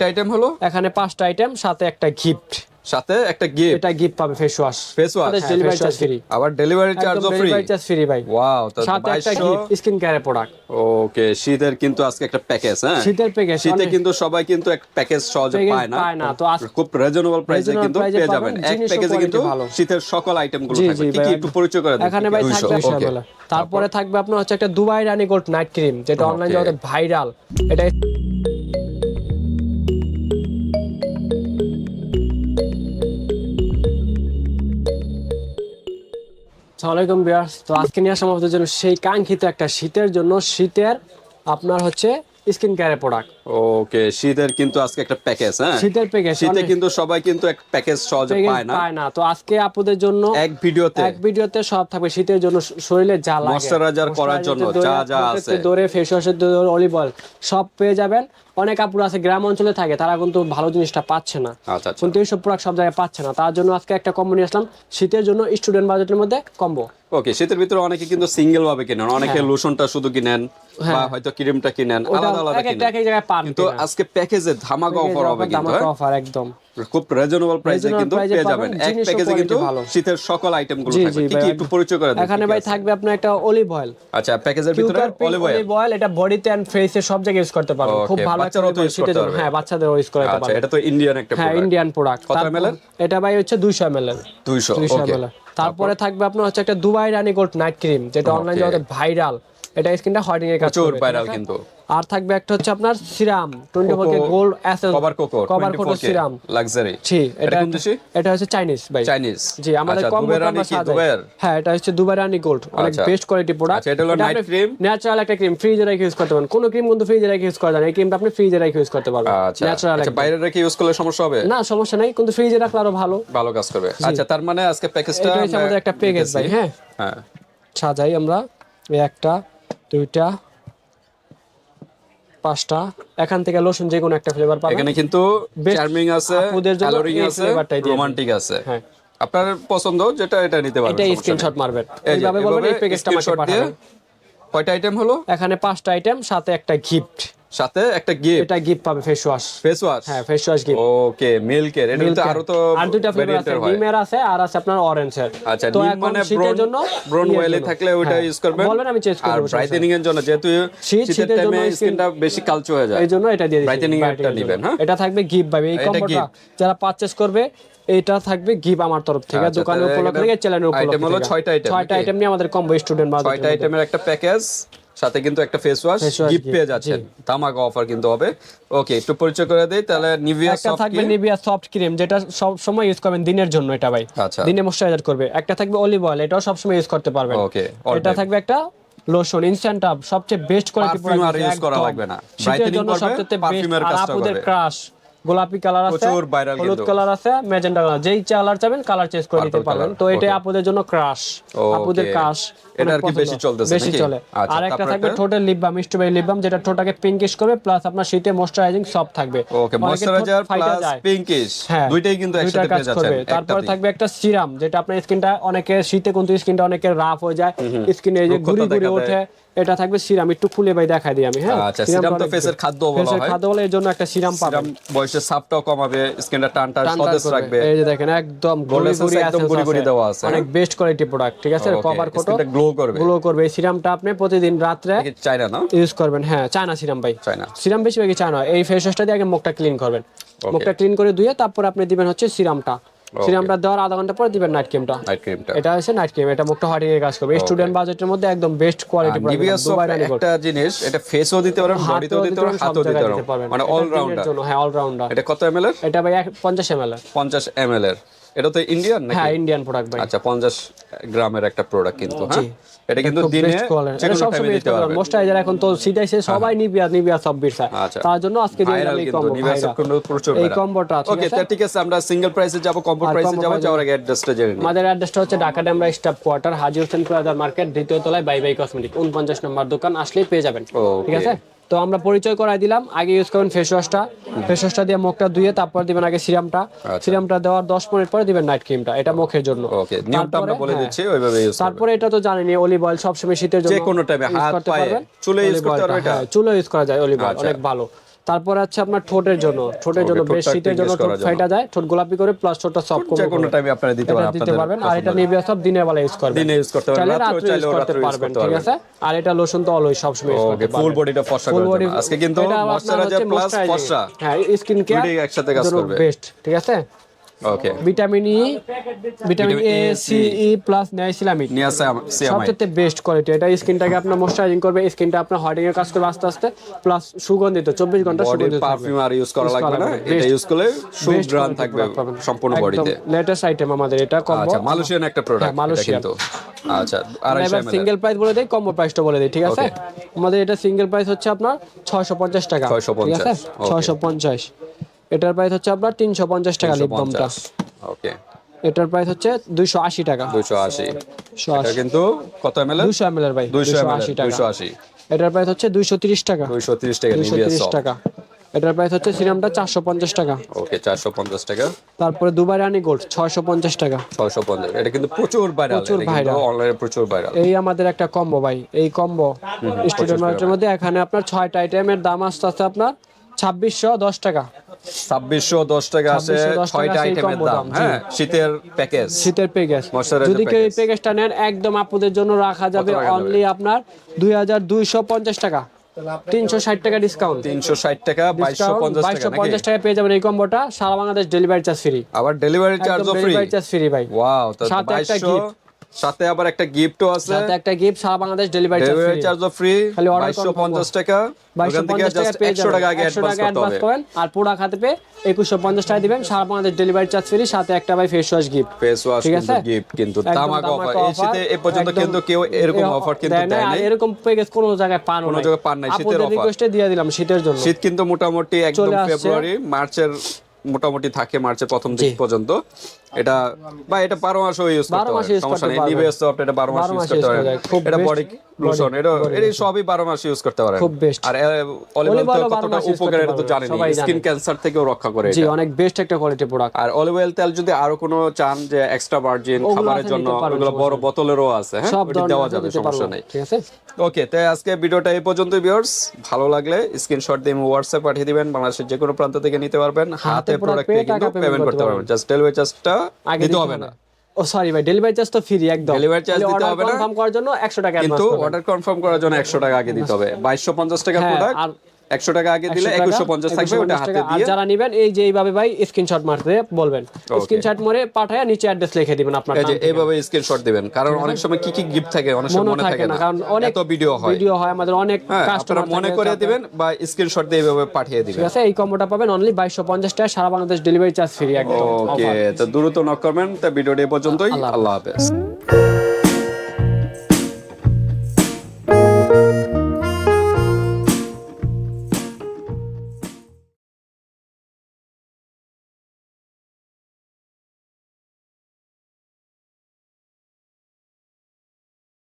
Item হলো? এখানে পাঁচটা আইটেম সাথে একটা গিফট সাথে একটা গিফট এটা গিফট পাবে face wash face wash delivery charge free আবার ডেলিভারি চার্জও ফ্রি ডেলিভারি চার্জ ফ্রি ভাই। ওয়াও সাথে একটা গিফট স্কিন কেয়ারের প্রোডাক্ট ওকে শীতের কিন্তু আজকে একটা প্যাকেজ হ্যাঁ? শীতের প্যাকেজ শীতে কিন্তু সবাই কিন্তু এক প্যাকেজ সহজে পায় না। পায় না, তো খুব রিজনেবল প্রাইসে কিন্তু পেয়ে যাবেন। এক প্যাকেজে কিন্তু। শীতের সকল আইটেমগুলো জি, থাকবে। কি কি একটু পরিচয় করে দিন। এখানে ভাই থাকবে. তারপরে থাকবে আপনার হচ্ছে একটা Dubai Rani gold night cream যেটা অনলাইন. ভাইরাল এটা সালামালাইকুম বিয়ার্স তো আজকে নিয়ে আসা আমাদের জন্য সেই কাঙ্ক্ষিত একটা শীতের জন্য শীতের আপনার হচ্ছে স্কিন কেয়ারের প্রোডাক্ট ওকে শীতের কিন্তু আজকে একটা প্যাকেজ হ্যাঁ? শীতের প্যাকেজ শীতে কিন্তু সবাই কিন্তু এক প্যাকেজ সহজে পায় না। পায় না। তো আজকে আপুদের জন্য এক ভিডিওতে। এক ভিডিওতে সব থাকবে। শীতের জন্য শরীরে যা লাগে। Moisturizer করার জন্য যা যা আছে। দৌড়ে ফেস ওয়াশের দৌড়ে অলিভ অয়েল সব পেয়ে যাবেন। অনেক আপুর আছে গ্রাম অঞ্চলে থাকে তারা কিন্তু ভালো জিনিসটা পাচ্ছে না। আচ্ছা আচ্ছা। কিন্তু এইসব প্রোডাক্ট সব জায়গায় পাচ্ছে না। তার জন্য আজকে একটা কম্বো নিয়ে আসলাম। শীতের জন্য স্টুডেন্ট বাজেটের মধ্যে কম্বো ওকে শীতের ভিতরে অনেকে কিন্তু সিঙ্গেল ভাবে কিনেন। অনেকে লোশনটা শুধু কিনেন হ্যাঁ। বা হয়তো ক্রিমটা কিনেন। আলাদা আলাদা কিনেন। এক এক জায়গায় পান কিন্তু আজকে প্যাকেজে ধামাকা অফার হবে কিন্তু হ্যাঁ? অফার একদম। খুব রিজনেবল প্রাইসে কিন্তু পেয়ে যাবেন। এক প্যাকেজে কিন্তু শীতের সকল থাকবে। কি কি একটু পরিচয় করে এখানে ভাই থাকবে আপনার একটা অলিভ অয়েল আচ্ছা প্যাকেজের ভিতরে অলিভ অয়েল অলিভ অয়েল এটা বডিতে এন্ড ফেসে সব জায়গায় ইউজ করতে পারবেন। খুব ভালো তো শীতের করতে। পারবে। হ্যাঁ বাচ্চাদের ইউজ করতে আচ্ছা এটা তো ইন্ডিয়ান একটা হ্যাঁ ইন্ডিয়ান প্রোডাক্ট কত ml এটা ভাই হচ্ছে 200 ml এর 200 200 ওকে ml তারপরে? থাকবে আপনার হচ্ছে একটা Dubai Rani gold night cream যেটা অনলাইন ভাইরাল এটা স্কিনটা হোয়াইটেনিং এর কাজ প্রচুর করবে ভাইরাল কিন্তু। আর থাকবে একটা হচ্ছে আপনার serum 24 K gold assess cover coco cover coco serum. Luxury জি এটা এটা কোন এটা হচ্ছে চাইনিজ ভাই। চাইনিজ জি আমাদের কম কি? দুবাইয়ের হ্যাঁ এটা হচ্ছে দুবাই রানী গোল্ড অনেক। বেস্ট কোয়ালিটি প্রোডাক্ট আচ্ছা, এটা হলো night cream? ন্যাচারাল একটা ক্রিম ফ্রিজে রেখে ইউজ করতে পারেন। কোনো ক্রিম কিন্তু ফ্রিজে রেখে ইউজ করা যায় না। এই ক্রিমটা আপনি ফ্রিজে রেখে ইউজ করতে পারবেন। আচ্ছা। ন্যাচারাল আচ্ছা বাইরে রেখে ইউজ করলে সমস্যা হবে? না সমস্যা নাই কিন্তু ফ্রিজে রাখলে আরও ভালো। ভালো কাজ করবে। আচ্ছা তার মানে আজকে প্যাকেজটা এটা হচ্ছে আমাদের একটা প্যাকেজ ভাই হ্যাঁ। হ্যাঁ। সাজাই আমরা। এই একটা। দুইটা পাঁচটা এখান থেকে লোশন যে কোনো একটা ফ্লেভার পাবেন। এখানে কিন্তু চার্মিং আছে ক্যালোরিং আছে। রোমান্টিক আছে। হ্যাঁ। আপনার পছন্দ যেটা এটা নিতে পারবেন এটা। স্ক্রিনশট মারবেন। এইভাবে বলবেন এই প্যাকেজটা আমাকে পাঠাবেন। কয়টা আইটেম হলো? এখানে পাঁচটা আইটেম সাথে একটা গিফট সাথে একটা গিফট এটা গিফট পাবে ফেস ওয়াশ ফেস ওয়াশ হ্যাঁ ফেস ওয়াশ গিফট ওকে মিল্কের এটা কিন্তু আরও তো আর দুইটা ফ্লেভার আছে ডিমের আছে আর আছে আপনার আচ্ছা তো মানে ব্রন জন্য ব্রন ওয়েলে থাকলে হ্যাঁ। ইউজ করবেন। বলবেন আমি চেঞ্জ করে আর ব্রাইটেনিং এর জন্য যেহেতু শীতের টাইমে স্কিনটা বেশি কালচে হয়ে যায়। এই জন্য এটা দিয়ে দিচ্ছি Brightening brightening একটা এর দিবেন, হ্যাঁ? এটা থাকবে গিফট পাবে এই কম্বোটা। যারা পারচেজ করবে এটা থাকবে গিফট আমার তরফ থেকে আচ্ছা, দোকানের উপলক্ষে চ্যানেলের উপলক্ষে হলো থেকে। ছয়টা item, ছয়টা আইটেম নিয়ে আমাদের কম্বো স্টুডেন্ট বাজার ছয়টা আইটেমের একটা প্যাকেজ সাথে কিন্তু একটা ফেস ওয়াশ গিফট পেয়ে যাচ্ছেন। ধামাকা অফার কিন্তু হবে। ওকে একটু পরিচয় করে দেই তাহলে নিভিয়া একটা সফট থাকবে নিভিয়া সফট ক্রিম যেটা সব সময় ইউজ করবেন দিনের জন্য এটা ভাই। আচ্ছা। দিনে ময়শ্চারাইজার করবে। একটা থাকবে অলিভ অয়েল এটাও সব সময় ইউজ করতে পারবেন। ওকে এটা থাকবে একটা লোশন ইনস্ট্যান্ট আপ সবচেয়ে বেস্ট কোয়ালিটি Perfume আর use করা লাগবে না। Brightening করবে, সবচেয়ে আর কাজটা করবে। ক্রাশ গোলাপি কালার আছে হলুদ কালার আছে ম্যাজেন্টা কালার যেই কালার চাবেন কালার চেঞ্জ করে দিতে Purple পারবেন। তো এটা. আপুদের জন্য ক্রাশ. আপুদের ক্রাশ এটা আর কি বেশি চলতেছে বেশি চলে। আর একটা থাকবে একটা? Lip balm strawberry lip balm যেটা ঠোঁটাকে পিঙ্কিশ করবে প্লাস আপনার শীতে ময়শ্চারাইজিং সব থাকবে। ওকে ময়শ্চারাইজার প্লাস পিঙ্কিশ দুইটাই কিন্তু একসাথে পেয়ে যাচ্ছেন তারপর থাকবে একটা সিরাম যেটা আপনার স্কিনটা অনেকে শীতে কিন্তু স্কিনটা অনেকের রাফ হয়ে যায়। স্কিনে যে ঘুরি ঘুরি ওঠে এটা থাকবে সিরাম একটু খুলে ভাই দেখাই দিই আমি হ্যাঁ? আচ্ছা, সিরাম তো অনেক ফেসের খাদ্য বলা ফেসের খাদ্য বলে এর জন্য একটা সিরাম পাবেন। বয়সের সাপটাও কমাবে স্কিনটা টান টান সতেজ রাখবে। এই যে দেখেন একদম গুড়ি দেওয়া আছে, অনেক বেস্ট কোয়ালিটি প্রোডাক্ট ঠিক আছে? কভার skinটা করবে। গ্লো করবে। এই সিরামটা আপনি প্রতিদিন রাত্রে কি চাইনা না ইউজ করবেন। হ্যাঁ চায়না সিরাম ভাই। চায়না সিরাম বেশিরভাগই চায়না এই ফেস ওয়াশটা দিয়ে আগে মুখটা ক্লিন করবেন। মুখটা ক্লিন করে ধুয়ে তারপর আপনি দিবেন হচ্ছে সিরামটা সিরামটা দেওয়ার আধা ঘণ্টা পরে দিবেন নাইট ক্রিমটা নাইট ক্রিমটা এটা হচ্ছে নাইট ক্রিম এটা মুখটা হারিয়ে কাজ করবে। স্টুডেন্ট বাজেটের মধ্যে একদম বেস্ট কোয়ালিটি সফট একটা জিনিস এটা ফেসও দিতে পারেন বডিতেও দিতে পারেন হাতও দিতে পারেন মানে অল রাউন্ডার জন্য হ্যাঁ অলরাউন্ডার এটা কত এমএল এর? এটা ভাই এক- পঞ্চাশ এম এল 50 এমএল এর। এটা তো ইন্ডিয়ান নাকি? হ্যাঁ ইন্ডিয়ান প্রোডাক্ট ভাই। আচ্ছা 50 গ্রামের একটা প্রোডাক্ট কিন্তু হ্যাঁ? এটা কিন্তু দিনে এটা সব সময় মোস্টারাইজার এখন তো সিটাইছে সবাই নিবিয়া নিবিয়া সব বিরসা আচ্ছা। তার জন্য আজকে দিয়ে কিন্তু কম্বো কিন্তু প্রচুর এই কম্বোটা ওকে আছে তা ঠিক আছে আমরা সিঙ্গেল প্রাইসে যাব কম্বো প্রাইসে যাব যাওয়ার আগে অ্যাড্রেসটা জেনে নিই। আমাদের অ্যাড্রেসটা হচ্ছে ঢাকা ডেমরা স্টাফ কোয়ার্টার হাজি হোসেন প্লাজার মার্কেট দ্বিতীয় তলায় বাই বাই কসমেটিক উনপঞ্চাশ নম্বর দোকান আসলেই পেয়ে যাবেন। ঠিক আছে? তো আমরা পরিচয় করাই দিলাম আগে ইউজ করবেন ফেস ওয়াশটা ফেস ওয়াশটা দিয়ে মুখটা ধুয়ে তারপর দিবেন আগে সিরামটা আচ্ছা। সিরামটা দেওয়ার দশ মিনিট পরে দিবেন নাইট ক্রিমটা এটা মুখের জন্য ওকে নিয়মটা আমরা তারপরে- বলে হ্যাঁ। দিচ্ছি ওইভাবে ইউজ তারপরে এটা তো জানেনি অলিভ অয়েল সবসময় শীতের জন্য যে কোনো টাইমে হাত, পায়ে, চুলে ইউজ করতে oilটা, এটা? হ্যাঁ, চুলে ইউজ করা যায় অলিভ অয়েল আচ্ছা। অনেক ভালো তারপর আছে আপনার ঠোঁটের জন্য ঠোঁটের জন্য বেশ শীতের জন্য ঠোঁট ফাইটা যায় ঠোঁট গোলাপি করে প্লাস ঠোঁটটা সফট যে করে কোনো টাইমে আপনারা দিতে পারেন দিতে পারবেন আর এটা নিভিয়া সব দিনের বেলা ইউজ করবেন। দিনে ইউজ করতে পারবেন রাত্রে ইউজ করতে পারবেন ঠিক আছে? আর এটা লোশন তো অলওয়েজ সব সময় ইউজ করতে পারবেন। ফুল বডিটা ফর্সা করে দেবে আজকে কিন্তু ময়শ্চারাইজার প্লাস ফর্সা হ্যাঁ স্কিন কেয়ার একসাথে কাজ করবে। বেস্ট ঠিক আছে? Okay vitamin E vitamin A C E plus সিয়ামাই সবচেয়ে বেস্ট কোয়ালিটি এটা স্কিনটাকে আপনার ময়শ্চারাইজিং করবে স্কিনটা আপনার হোয়াইটিং এর কাজ করবে আস্তে আস্তে প্লাস সুগন্ধিত চব্বিশ ঘণ্টা সুগন্ধিত পারফিউম আর ইউজ করা লাগবে না? এটা ইউজ করলে সুগ্রান থাকবে সম্পূর্ণ বডিতে লেটেস্ট আইটেম আমাদের এটা কম্বো আচ্ছা মালয়েশিয়ান একটা প্রোডাক্ট হ্যাঁ, মালয়েশিয়ান। আচ্ছা এবার সিঙ্গেল প্রাইস বলে দেই কম্বো প্রাইসটা বলে দেই ঠিক আছে? আমাদের এটা সিঙ্গেল প্রাইস হচ্ছে আপনার 650 টাকা। 650 ঠিক আছে? 650 এটার প্রাইস হচ্ছে আপনার 350 টাকা লিপ বামটা ওকে এটার প্রাইস হচ্ছে 280 টাকা। 280 280 এটা কিন্তু কত ml 200 ml এর ভাই 200 ml 280 টাকা। 280 এটার প্রাইস হচ্ছে 230 টাকা। 230 টাকা নিভিয়া 230 টাকা। এটার প্রাইস হচ্ছে সিরামটা 450 টাকা। ওকে 450 টাকা। তারপরে দুবাই রানী গোল্ড 650 টাকা। 650 এটা কিন্তু প্রচুর ভাইরাল প্রচুর viral। অনলাইনে প্রচুর ভাইরাল এই আমাদের একটা কম্বো ভাই এই কম্বো স্টুডেন্ট মার্কেটের মধ্যে এখানে আপনার ছয়টা আইটেমের দাম আসতে আসতে আপনার ছাব্বিশশো দশ টাকা। 2610 টাকা আছে ছয়টা আইটেমের দাম। হ্যাঁ শীতের প্যাকেজ শীতের প্যাকেজ যদি কেউ এই প্যাকেজটা নেন একদম আপুদের জন্য রাখা যাবে অনলি আপনার দুই হাজার দুইশো পঞ্চাশ টাকা। তিনশো ষাট টাকা ডিসকাউন্ট 360 টাকা 2250 টাকা বাইশশো পঞ্চাশ টাকা পেয়ে যাবেন এই কম্বোটা সারা বাংলাদেশ ডেলিভারি চার্জ ফ্রি আবার ডেলিভারি ফ্রি চার্জ ফ্রি ভাই। ওয়াও তো সাথে একটা 2200 সাথে আবার একটা গিফটও আছে। সাথে একটা গিফট সারা Bangladesh delivery charge delivery free চার্জও ফ্রি খালি order 2250 টাকা। ওখান থেকে জাস্ট 100 টাকা আগে অ্যাডভান্স করতে হবে। আর পুরা খাতে একুশশো পঞ্চাশ টাকা দিবেন। সারা বাংলাদেশ ডেলিভারি চার্জ ফ্রি সাথে একটা ভাই face wash gift face wash ঠিক কিন্তু আছে? গিফট কিন্তু তামাক অফার এই শীতে এ পর্যন্ত কিন্তু কেউ এরকম অফার কিন্তু দেয় না, এরকম প্যাকেজ কোনো জায়গায় পান না কোনো জায়গায় পান নাই, শীতের offer। রিকোয়েস্টে দিয়ে দিলাম শীতের জন্য। শীত কিন্তু মোটামুটি একদম ফেব্রুয়ারি মার্চের মোটামুটি থাকে মার্চের প্রথম দিক পর্যন্ত। এটা বা এটা বারো মাসও ইউজ করতে সমস্যা নেই। সফট এটা বারো মাস ইউজ করতে পারেন এটা বডি লোশন এটা এটা সবই বারো মাস ইউজ করতে পারেন। আর অলিভ অয়েল বারো কতটা উপকার এটা তো জানেন স্কিন ক্যান্সার থেকেও রক্ষা করে জি অনেক বেস্ট একটা কোয়ালিটি প্রোডাক্ট আর অলিভ অয়েল তেল যদি আরও কোনো চান যে এক্সট্রা ভার্জিন খাবারের জন্য ওগুলো বড় বোতলেরও আছে হ্যাঁ? ওটি দেওয়া যাবে সমস্যা। নেই। ঠিক আছে? ওকে তাই আজকে ভিডিওটা এই পর্যন্ত ভিউয়ার্স ভালো লাগলে স্ক্রিনশট দিয়ে হোয়াটসঅ্যাপ পাঠিয়ে দিবেন। বাংলাদেশের যে কোনো প্রান্ত থেকে নিতে পারবেন। হাতে প্রোডাক্ট পেয়ে কিন্তু পেমেন্ট করতে পারবেন। জাস্ট চার্জটা আগে দিতে হবে না। ও সরি ভাই ডেলিভারি চার্জ তো ফ্রি একদম। ডেলিভারি চার্জ দিতে হবে না। কনফার্ম করার জন্য 100 টাকা কিন্তু অর্ডার কনফার্ম করার জন্য একশো টাকা আগে দিতে হবে। বাইশশো পঞ্চাশ টাকা হ্যাঁ, প্রোডাক্ট আর একশো টাকা আগে দিলে একুশশো পঞ্চাশ থাকবে ওটা হাতে দিয়ে। যারা নেবেন এই যে এইভাবে ভাই স্ক্রিনশট মারতে বলবেন। স্ক্রিনশট মরে পাঠায় নিচে অ্যাড্রেস লিখে দিবেন আপনার নাম এইভাবে স্ক্রিনশট দিবেন। কারণ অনেক সময় কি কি গিফট থাকে অনেক সময় মনে থাকে না কারণ অনেক এত ভিডিও হয়। ভিডিও হয় আমাদের অনেক হ্যাঁ কাস্টমার মনে করে দিবেন বা স্ক্রিনশট দিয়ে এইভাবে পাঠিয়ে দিবেন। ঠিক আছে এই কম্বোটা পাবেন অনলি বাইশশো পঞ্চাশ টাকা সারা বাংলাদেশ ডেলিভারি চার্জ ফ্রি একদম ওকে তো দ্রুত নক করবেন। তা ভিডিওটি পর্যন্তই। আল্লাহ হাফেজ।